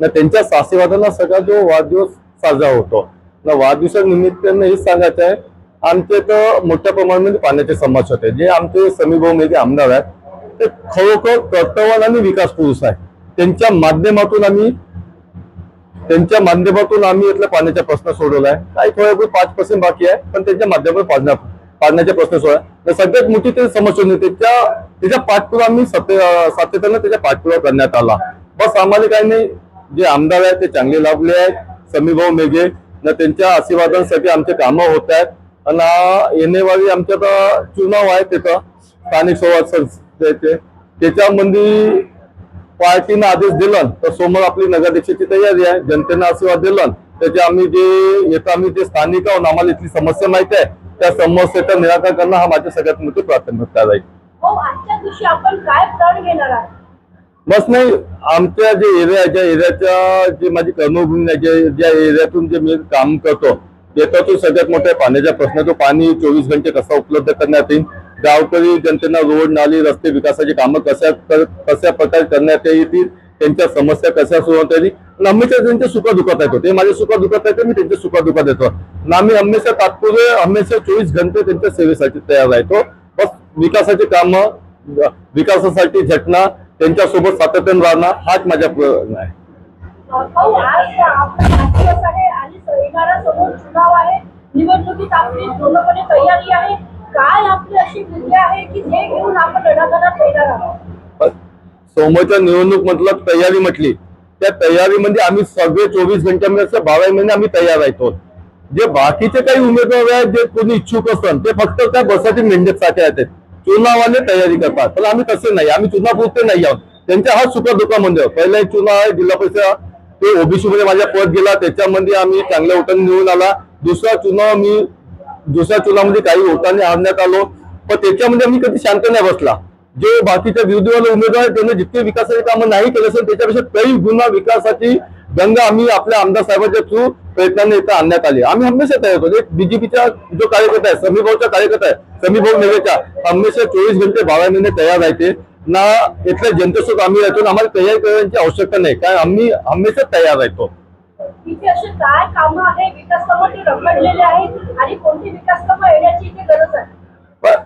ना त्यांच्या सासेवादांना सगळा जो वाढदिवस साजरा होतो. ना वाढदिवसानिमित्तानं हेच सांगायचं आहे आमचे तर मोठ्या प्रमाणामध्ये पाण्याचे समाज होते. जे आमचे समीभाऊ मेघे आमदार आहेत ते खरोखर कर्तव्यान आणि विकास पुरुष आहे त्यांच्या माध्यमातून आम्ही त्यांच्या माध्यमातून आम्ही इथला पाण्याचा प्रश्न सोडवला आहे. काही थोडं पाच पर्सेंट बाकी आहे पण त्यांच्या माध्यमातून पाण्या पाण्याचा प्रश्न सोडला तर सगळ्यात मोठी ते समस्या होती त्याच्या त्याच्या पाठपुरा आम्ही सत्य सातत्यानं त्याच्या पाठपुरावा करण्यात आला. बस आम्हाला काही नाही जे आमदार आहेत ते चांगले लाभले आहेत. समीभाऊ मेघे न त्यांच्या आशीर्वादांसाठी आमचे कामं होत आहेत. आणि येणेवारी आमच्या आता चुनाव आहे तिथं. स्थानिक संवाद संस्थेचे. त्याच्यामध्ये पार्टीनं आदेश दिला तर समोर आपली नगराध्यक्षाची तयारी आहे. जनतेनं आशीर्वाद दिला त्याचे आम्ही जे येतं आम्ही जे स्थानिक आहोत आम्हाला इथली समस्या माहिती आहे त्या समस्येचा निराकरण करणं हा माझ्या सगळ्यात मोठी प्राथमिकता राहील बस नाही आमच्या जे एरिया ज्या एरियाच्या जे माझी कर्मभूमी आहे जे ज्या एरियातून जे मी काम करतो त्याच्यातून सगळ्यात मोठा पाण्याचा प्रश्न. तो पाणी चोवीस घंटे कसा उपलब्ध करण्यात येईल? गावकरी जनतेना रोड नाली रस्ते विकासाची कामं कशा कशा प्रकारे करण्यात येतील? त्यांच्या समस्या कशा सुरुवात येईल आणि हमेशा त्यांच्या सुखदुखात येतो ते माझ्या सुखदुखात येतो मी त्यांच्या सुखदुखात येतो. आणि आम्ही हमेशा तात्पुरे हमेशा चोवीस घंटे त्यांच्या सेवेसाठी तयार राहतो. बस विकासाची कामं विकासासाठी झटणं त्यांच्यासोबत सातत्यानं राहणं हाच माझ्या प्रयत्न आहे. भाऊ आज आपला वाढदिवस आहे आणि येणारा समोर चुनाव आहे. निवडणुकीत आपली पूर्णपणे तयारी आहे. काय आपली अशी मूल्य आहे की जे घेऊन आपण लढागडात येणार आहोत? समोरच्या निवडणूक म्हटलं तयारी म्हटली. त्या तयारीमध्ये आम्ही सगळे चोवीस घंट्यामध्ये असं बारा महिने आम्ही तयार राहतो जे बाकीचे काही उमेदवार आहेत जे कोणी इच्छुक असतात ते फक्त त्या बसाची मेंढ्यासाठी आहेत चुनावाने तयारी करतात. पण आम्ही तसे नाही. आम्ही चुनापुरते नाही आहोत. त्यांच्या हा सुख दुःखामध्ये पहिला एक चुनाव आहे जिल्हा परिषद. ते ओबीसी मध्ये माझ्या पद गेला. त्याच्यामध्ये आम्ही चांगल्या ओटाने निवडून आला. दुसरा चुनाव मी दुसऱ्या चुनावमध्ये काही वोटांनी आणण्यात आलो. पण त्याच्यामध्ये आम्ही कधी शांत नाही बसला. जे बाकीच्या विरोधीवाले उमेदवार त्यांनी जितके विकासाचे कामं नाही केले असेल त्याच्यापेक्षा काही गुन्हा विकासाची गंगा आम्ही आपल्या आमदार साहेबांच्या थ्रू प्रयत्नाने इथं आणण्यात आली. आम्ही हमेशा तयार होतो. बीजेपीचा जो कार्यकर्ता आहे समीभाऊचा कार्यकर्ता आहे समीभाऊ नेवेचा हमेशा चोवीस घंटे बारा महिने तयार राहते. ना इथल्या जनतेसोबत आम्ही राहतो आम्हाला तयारी करण्याची आवश्यकता नाही. काय आम्ही हमेशा तयार राहतो. इथे असे काय कामं आहे? विकास कामं ती रखडलेली आहेत आणि कोणती विकास कामं येण्याची इथे गरज आहे? पण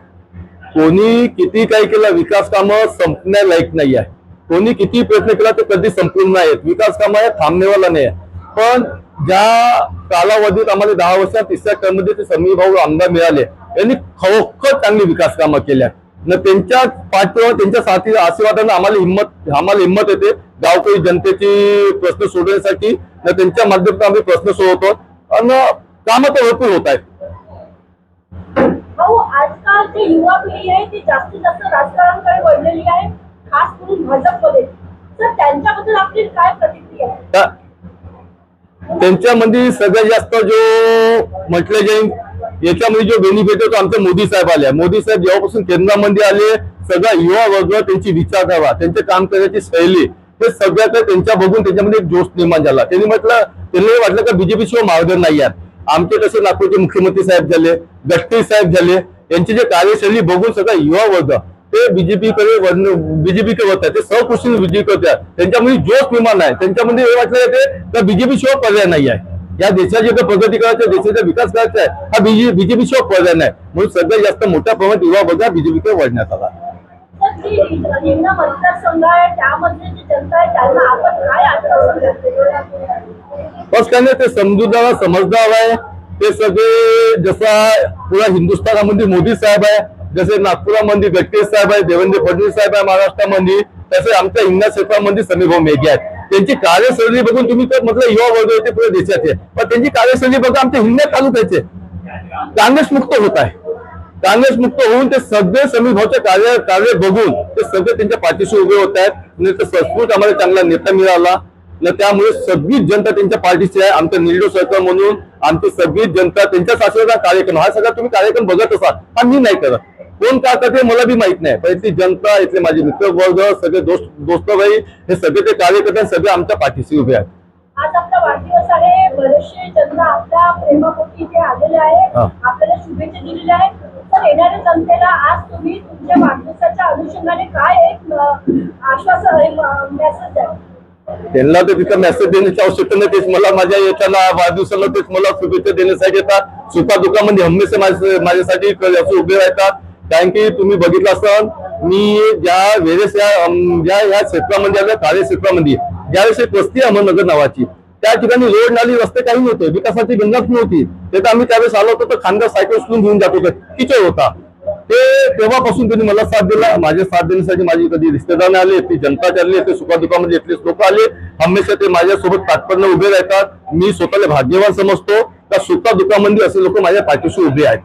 कोणी किती काय केलं विकास कामं संपण्या लायक नाही आहे. कोणी किती प्रयत्न केला ते कधी संपूर्ण नाही विकास कामं आहे थांबणेवाला नाही पण ज्या कालावधीत आम्हाला दहा वर्षात तिसऱ्या टर्ममध्ये ते समीर भाऊ आमदार मिळाले यांनी खरोखर चांगली विकास कामं केल्या न त्यांच्या पाठीवर त्यांच्या साथी आशीर्वादानं आम्हाला हिंमत आम्हाला हिंमत येते गावकरी जनतेची प्रश्न सोडवण्यासाठी न त्यांच्या माध्यमातून आम्ही प्रश्न सोडवतो आणि कामं तर भरपूर होत आहेत. आजकाल जी युवा पिढी आहे ती जास्तीत जास्त राजकारणाकडे वळलेली आहे खास करून भाजपमध्ये. तर त्यांच्याबद्दल आपली काय प्रतिक्रिया आहे? त्यांच्यामध्ये सगळ्यात जास्त जो म्हटलं जाईल याच्यामध्ये जो बेनिफिट आहे तो आमचे मोदी साहेब आले. मोदी साहेब जेव्हापासून केंद्रामध्ये आले सगळा युवा वर्ग त्यांची विचारधारा त्यांचे काम करण्याची शैली हे सगळ्यात त्यांच्या बघून त्याच्यामध्ये एक जोश निर्माण झाला. त्यांनी म्हटलं त्यांनी वाटलं का बीजेपी शिवाय मार्ग नाही आहेत. आमचे कसे नागपूरचे मुख्यमंत्री साहेब झाले गडकरी साहेब झाले यांची जे कार्यशैली बघून सगळा युवा वर्ग ते बीजेपीकडे बीजेपी वळत आहे. ते सहकुशीने बीजेपी त्यांच्यामध्ये जोश निर्माण आहे. त्यांच्यामध्ये हे वाटलं येते का बीजेपी शिवाय पर्याय नाही आहे. या देशाची जर प्रगती करायची आहे, देशाचा विकास करायचा आहे हा बीजेपी शिवाय पर्याय नाही. म्हणून सगळ्यात जास्त मोठ्या प्रमाणात युवा वर्ग बीजेपीकडे वळण्यात आला. तर आपण काय ते समजूतदार समजदार आहे. ते सगळे जसा पुरा हिंदुस्थानामध्ये मोदी साहेब आहे जसे नागपुरामध्ये गडकरी साहेब आहे देवेंद्र फडणवीस साहेब आहे महाराष्ट्रामध्ये तसे आमच्या हिंगणा क्षेत्रामध्ये समीभाऊ मेघे आहेत. त्यांची कार्यशैली बघून तुम्ही तर म्हटलं युवा वर्ग येते पुढे देशाचे पण त्यांची कार्यशैली बघा आमच्या हिंगण्या तालुक्याचे काँग्रेस मुक्त होत आहे. काँग्रेस मुक्त होऊन ते सगळे समीर भाऊचे कार्य कार्य बघून ते सगळे त्यांच्या पाठीशी उभे होत आहेत. नाही ते संस्कृत आम्हाला चांगला नेता मिळाला. न त्यामुळे सगळीच जनता त्यांच्या पार्टीची आहे. आमचं निलडो सरकार म्हणून आमची सगळीच जनता त्यांच्या आशीर्वादात कार्यक्रम हा सगळा तुम्ही कार्यक्रम बघत असाल. हा मी नाही करत. कोण का करते ते मला बी माहीत नाही. पण इथली जनता इथले माझे मित्र वर्ग सगळे दोस्त दोस्त भाई हे सगळे ते कार्यकर्ते सगळे आमच्या पाठीशी उभे आहेत. आज आपला वाढदिवस आहे. बरेचसे जनता आपल्या प्रेमापोटी इथे आलेले आहेत. हा. आपल्याला शुभेच्छा दिलेल्या आहेत. तर येणाऱ्या जनतेला आज तुम्ही तुमच्या वाढदिवसाच्या अनुषंगाने काय एक अं, आश्वासन मेसेज द्या. त्यांना तर तिथं मेसेज देण्याची आवश्यकता नाही. तेच मला माझ्या येताना वाढदिवसाला तेच मला शुभेच्छा देण्यासाठी येतात. सुखा दुःखामध्ये हमेशा माझ्या- माझ्यासाठी उभे राहतात. कारण की तुम्ही बघितलं असाल मी ज्या वेळेस या ज्या या क्षेत्रामध्ये आल्या कार्यक्षेत्रामध्ये ज्यावेळेस एक वस्ती अहमदनगर नावाची त्या ठिकाणी रोड नाली रस्ते काही नव्हते विकासाची गंगाच नव्हती. ते तर आम्ही त्यावेळेस आलो होतो तर खांदा सायकल उचलून घेऊन जात होतो किचड होता. ते तेव्हापासून त्यांनी मला साथ दिला माझे साथ देण्यासाठी माझी कधी रिश्तेदार आले ती जनता चालली ते सुखादुखामध्ये इथले लोक आले. हमेशा ते माझ्यासोबत तात्पर्य उभे राहतात. मी स्वतःला भाग्यवान समजतो त्या सुखा दुखामध्ये असे लोक माझ्या पाठीशी उभे आहेत.